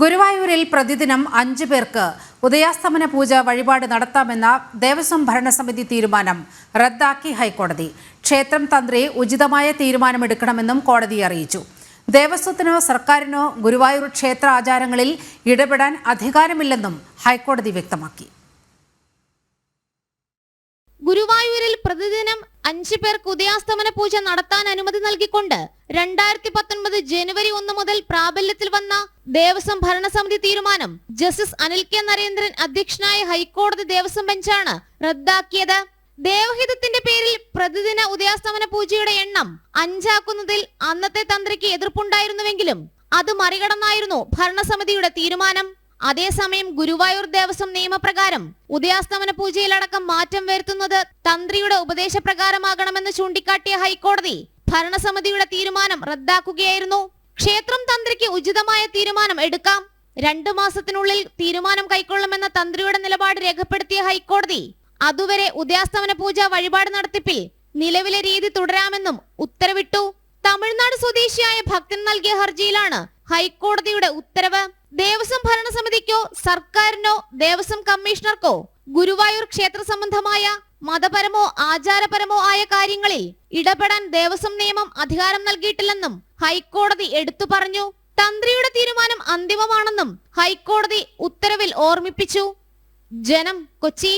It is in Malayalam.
ഗുരുവായൂരിൽ പ്രതിദിനം അഞ്ചു പേർക്ക് ഉദയാസ്തമന പൂജ വഴിപാട് നടത്താമെന്ന ദേവസ്വം ഭരണസമിതി തീരുമാനം റദ്ദാക്കി ഹൈക്കോടതി. ക്ഷേത്രം തന്ത്രി ഉചിതമായ തീരുമാനമെടുക്കണമെന്നും കോടതി അറിയിച്ചു. ദേവസ്വത്തിനോ സർക്കാരിനോ ഗുരുവായൂർ ക്ഷേത്ര ആചാരങ്ങളിൽ ഇടപെടാൻ അധികാരമില്ലെന്നും ഹൈക്കോടതി വ്യക്തമാക്കി. ഗുരുവായൂരിൽ പ്രതിദിനം അഞ്ചു പേർ ഉദയാസ്തമന പൂജ നടത്താൻ അനുമതി നൽകിക്കൊണ്ട് രണ്ടായിരത്തി പത്തൊൻപത് ജനുവരി ഒന്ന് മുതൽ പ്രാബല്യത്തിൽ വന്ന ദേവസ്വം ഭരണസമിതി തീരുമാനം ജസ്റ്റിസ് അനിൽ കെ നരേന്ദ്രൻ അധ്യക്ഷനായ ഹൈക്കോടതി ദേവസ്വം ബെഞ്ചാണ് റദ്ദാക്കിയത്. ദേവഹിതത്തിന്റെ പേരിൽ പ്രതിദിന ഉദയാസ്തമന പൂജയുടെ എണ്ണം അഞ്ചാക്കുന്നതിൽ അന്നത്തെ തന്ത്രിക്ക് എതിർപ്പുണ്ടായിരുന്നുവെങ്കിലും അത് മറികടന്നായിരുന്നു ഭരണസമിതിയുടെ തീരുമാനം. അതേസമയം ഗുരുവായൂർ ദേവസ്വം നിയമപ്രകാരം ഉദയാസ്തമന പൂജയിലടക്കം മാറ്റം വരുത്തുന്നത് തന്ത്രിയുടെ ഉപദേശപ്രകാരമാകണമെന്ന് ചൂണ്ടിക്കാട്ടിയ ഹൈക്കോടതി ഭരണസമിതിയുടെ തീരുമാനം റദ്ദാക്കുകയായിരുന്നു. ക്ഷേത്രം തന്ത്രിക്ക് ഉചിതമായ തീരുമാനം എടുക്കാം. രണ്ടു മാസത്തിനുള്ളിൽ തീരുമാനം കൈക്കൊള്ളുമെന്ന തന്ത്രിയുടെ നിലപാട് രേഖപ്പെടുത്തിയ ഹൈക്കോടതി അതുവരെ ഉദയാസ്തമന പൂജ വഴിപാട് നടത്തിപ്പിൽ നിലവിലെ രീതി തുടരാമെന്നും ഉത്തരവിട്ടു. തമിഴ്നാട് സ്വദേശിയായ ഭക്തൻ നൽകിയ ഹർജിയിലാണ് ഹൈക്കോടതിയുടെ ഉത്തരവ്. ദേവസ്വം ഭരണസമിതിക്കോ സർക്കാരിനോ ദേവസ്വം കമ്മീഷണർക്കോ ഗുരുവായൂർ ക്ഷേത്ര സംബന്ധമായ മതപരമോ ആചാരപരമോ ആയ കാര്യങ്ങളിൽ ഇടപെടാൻ ദേവസ്വം നിയമം അധികാരം നൽകിയിട്ടില്ലെന്നും ഹൈക്കോടതി എടുത്തു പറഞ്ഞു. തന്ത്രിയുടെ തീരുമാനം അന്തിമമാണെന്നും ഹൈക്കോടതി ഉത്തരവിൽ ഓർമ്മിപ്പിച്ചു. ജനം കൊച്ചി.